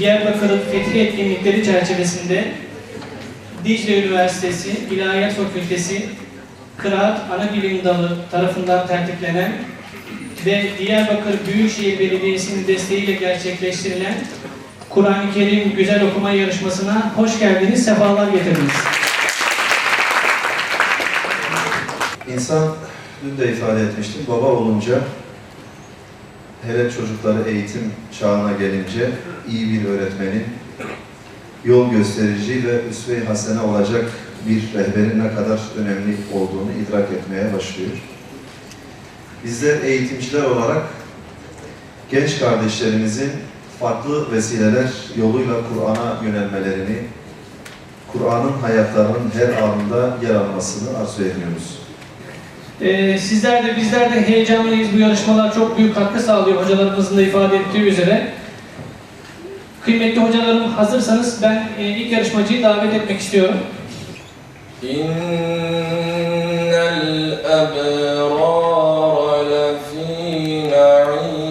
Diyarbakır Fethi etkinlikleri çerçevesinde Dicle Üniversitesi İlahiyat Fakültesi Kıraat Ana Bilim Dalı tarafından tertiplenen ve Diyarbakır Büyükşehir Belediyesi'nin desteğiyle gerçekleştirilen Kur'an-ı Kerim Güzel Okuma Yarışması'na hoş geldiniz, sefalar getirdiniz. İnsan, dün de ifade etmiştim, baba olunca, hele çocukları eğitim çağına gelince iyi bir öğretmenin, yol gösterici ve üsve-i hasene olacak bir rehberin ne kadar önemli olduğunu idrak etmeye başlıyor. Bizler eğitimciler olarak genç kardeşlerimizin farklı vesileler yoluyla Kur'an'a yönelmelerini, Kur'an'ın hayatlarının her anında yer almasını arzu ediyoruz. E, sizler de bizler de heyecanlıyız. Bu yarışmalar çok büyük katkı sağlıyor hocalarımızın da ifade ettiği üzere. Kıymetli hocalarım hazırsanız ben e, ilk yarışmacıyı davet etmek istiyorum. İnnel ebrâre lefî na'im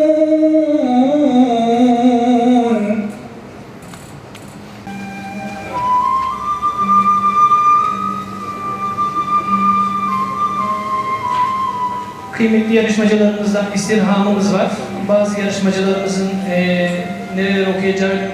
Kıymetli yarışmacılarımızdan istirhamımız var. Bazı yarışmacılarımızın e, neler okuyacağı